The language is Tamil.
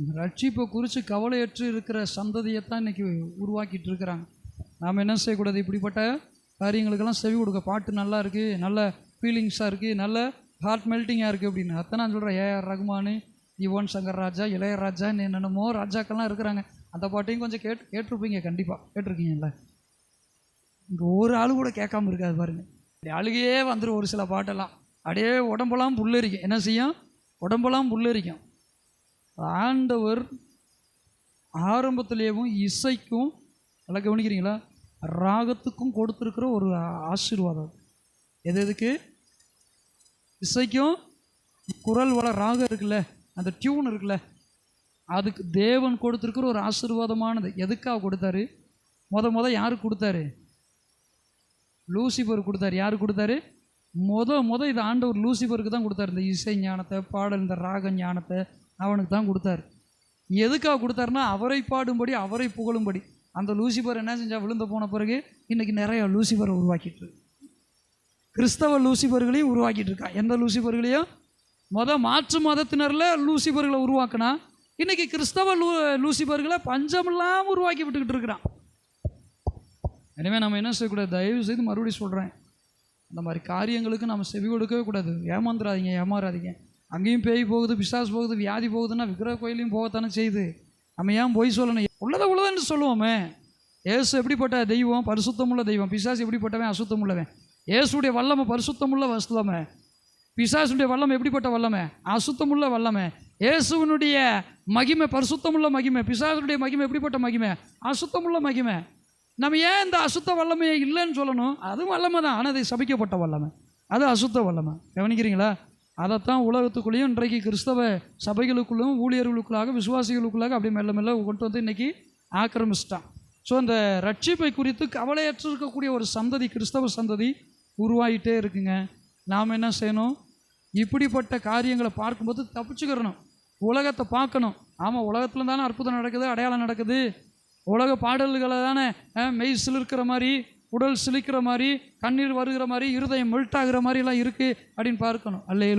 இந்த ரட்சிப்பை குறித்து கவலையற்று இருக்கிற சந்ததியை தான் உருவாக்கிட்டு இருக்கிறாங்க. நாம் என்ன செய்யக்கூடாது? இப்படிப்பட்ட காரியங்களுக்கெல்லாம் செவி கொடுக்க பாட்டு நல்லா இருக்குது நல்ல ஃபீலிங்ஸாக இருக்குது நல்ல ஹார்ட் மெல்ட்டிங்காக இருக்குது அப்படின்னு. அத்தனை நான் சொல்கிறேன் ஏஆர் ரகுமானு யுவன் சங்கர் ராஜா இளையராஜா என்னென்னமோ ராஜாக்கள்லாம் இருக்கிறாங்க. அந்த பாட்டையும் கொஞ்சம் கேட்டு கேட்டிருப்பீங்க கண்டிப்பாக கேட்டிருக்கீங்கல்ல? இங்கே ஒரு ஆள் கூட கேட்காம இருக்காது பாருங்கள் அழுகையே வந்துடும் ஒரு சில பாட்டெல்லாம். அப்படியே உடம்பெல்லாம் புல்லரிக்கும். என்ன செய்யும்? உடம்பெல்லாம் புல்லரிக்கும். ஆண்டவர் ஆரம்பத்திலேயும் இசைக்கும் நல்லா கவனிக்கிறீங்களா? ராகத்துக்கும் கொடுத்துருக்கிற ஒரு ஆசீர்வாதம். எது எதுக்கு? இசைக்கும் குரல் வள ராகம் இருக்குல்ல அந்த டியூன் இருக்குல்ல அதுக்கு தேவன் கொடுத்துருக்கிற ஒரு ஆசீர்வாதமானது. எதுக்காக கொடுத்தாரு? முத முத யாருக்கு கொடுத்தாரு? லூசிபர் கொடுத்தாரு. யாருக்கு கொடுத்தாரு? முத முத இது ஆண்டவர் லூசிபருக்கு தான் கொடுத்தாரு. இந்த இசை ஞானத்தை பாடல் இந்த ராக ஞானத்தை அவனுக்கு தான் கொடுத்தாரு. எதுக்காக கொடுத்தாருன்னா அவரை பாடும்படி அவரை புகழும்படி. அந்த லூசிபர் என்ன செஞ்சா விழுந்த போன பிறகு இன்னைக்கு நிறைய லூசிபரை உருவாக்கிட்டு கிறிஸ்தவ லூசிபர்களையும் உருவாக்கிட்டு இருக்கான் எந்த லூசிபர்களையும் முத மாற்று மதத்தினரில் லூசிபர்களை உருவாக்குனா இன்னைக்கு கிறிஸ்தவ லூ லூசிபர்களை பஞ்சமில்லாமல் உருவாக்கி விட்டுக்கிட்டு இருக்கிறான். எனவே நம்ம என்ன செய்யக்கூடாது? தயவு செய்து மறுபடியும் சொல்கிறேன் அந்த மாதிரி காரியங்களுக்கு நம்ம செவி கொடுக்கவே கூடாது. ஏமாந்துடாதீங்க ஏமாறாதீங்க. அங்கேயும் பேய் போகுது பிசாசு போகுது வியாதி போகுதுன்னா விக்கிரக கோயிலையும் போகத்தானே செய்யுது. நம்ம ஏன் பொய் சொல்லணும்? உள்ளதை உள்ளதன்னு சொல்லுவோமே. ஏசு எப்படிப்பட்ட தெய்வம்? பரிசுத்தமுள்ள தெய்வம். பிசாசு எப்படிப்பட்டவன்? அசுத்தம் உள்ளவன் ஏசுடைய வல்லமை பரிசுத்தமுள்ள வல்லமை பிசாசுடைய வல்லமை எப்படிப்பட்ட வல்லமை? அசுத்தமுள்ள வல்லமை. இயேசுவனுடைய மகிமை பரிசுத்தமுள்ள மகிமை. பிசாசுடைய மகிமை எப்படிப்பட்ட மகிமை? அசுத்தமுள்ள மகிமை. நம்ம ஏன் இந்த அசுத்த வல்லமையை இல்லைன்னு சொல்லணும்? அதுவும் வல்லமை தான் ஆனால் அது சபிக்கப்பட்ட வல்லமை. அது அசுத்த வல்லமை. கவனிக்கிறீங்களா? அதைத்தான் உலகத்துக்குள்ளேயும் இன்றைக்கு கிறிஸ்தவ சபைகளுக்குள்ளும் ஊழியர்களுக்குள்ளாக விசுவாசிகளுக்குள்ளாக அப்படி மெல்ல மெல்ல கொண்டு வந்து இன்றைக்கி ஆக்கிரமிச்சிட்டான். ஸோ அந்த ரட்சிப்பை குறித்து கவலையற்று இருக்கக்கூடிய ஒரு சந்ததி கிறிஸ்தவ சந்ததி உருவாகிட்டே இருக்குங்க. நாம் என்ன செய்யணும்? இப்படிப்பட்ட காரியங்களை பார்க்கும்போது தப்பிச்சுக்கிறணும். உலகத்தை பார்க்கணும். ஆமாம் உலகத்தில் தானே அற்புதம் நடக்குது அடையாளம் நடக்குது. உலக பாடல்களை தானே அஹ், மெய் மாதிரி உடல் சிலிக்கிற மாதிரி கண்ணீர் வருகிற மாதிரி இருதயம் மெல்ட் ஆகுற மாதிரிலாம் இருக்குது அப்படின்னு பார்க்கணும். அல்லையே